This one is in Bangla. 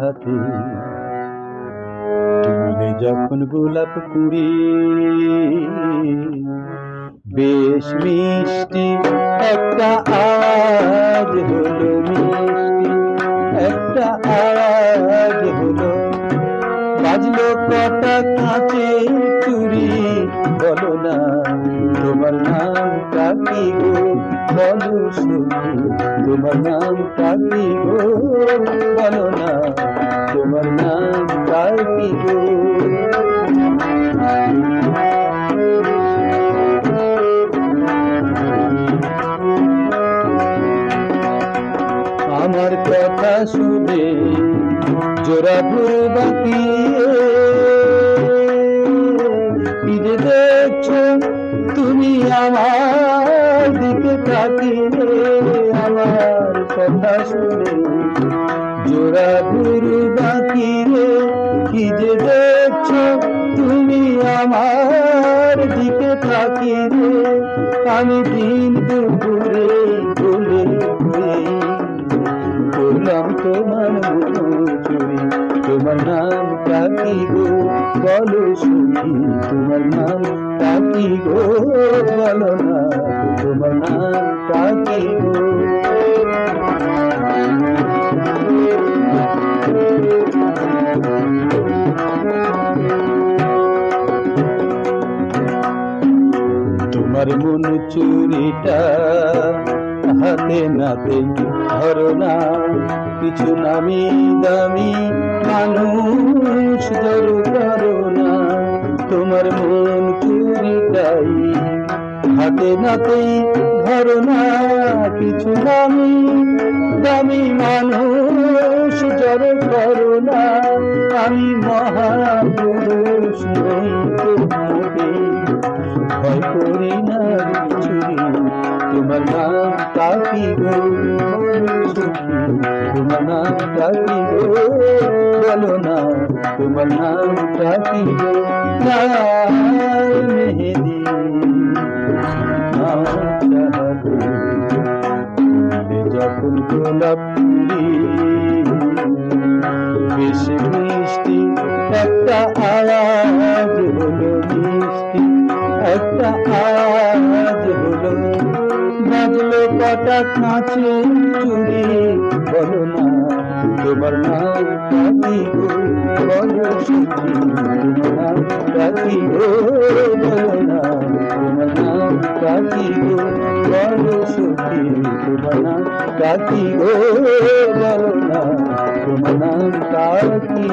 হাতে তুলে যখন গোলাপ কুড়ি, বেশ মিষ্টি একটা আজ হলো মিষ্টি, একটা আজ হলো। বাজলো কটা কাঁচে চুরি বলো না। তোমার নামটা কি গো বলো সখী তোমার নামটা কি গো বলো না তোমার নামটা কি গো আমার কথা শুনে জোড়া বাকি কি তাকিয়ে আমার কথা শুনে, জোড়া বাকি রে কি যে দেখছ, তুমি আমার দিকে তাকিয়ে আমি দিন দুপুরে বলে করলাম তোমার মতো চুরি। তোমার নাম কাকি গো? বলো শুনি, তোমার নাম কাকি গো? বলো না, তোমার নাম কাকি গো? তোমার মন চুরিটা হাতে নাতে ধরো না। কিছু নামি দামি মানুষ জড়ো করো না তোমার মন চুরিটাই। হাতে নাতে ধরো না কিছু নামি দামি মানুষ জড়ো করো না আমি মহাপুরুষ নই ভয় করি না চুরি। তোমার নাম কাকি গো? সখী, তোমার নাম কাকি গো বলো না তোমার নাম কাকি গো লাল মেহেদি নাম চাহাতে ফুলে যখন গোলাপ ফুলি কটা কাছে চুরি বলো না, তোমার নাম কাকি বলো কাকি বলো না, তোমার নাম কাকি গো? বলো সুখী তোমার নাম কাকি বলো না, তোমার নাম কাকি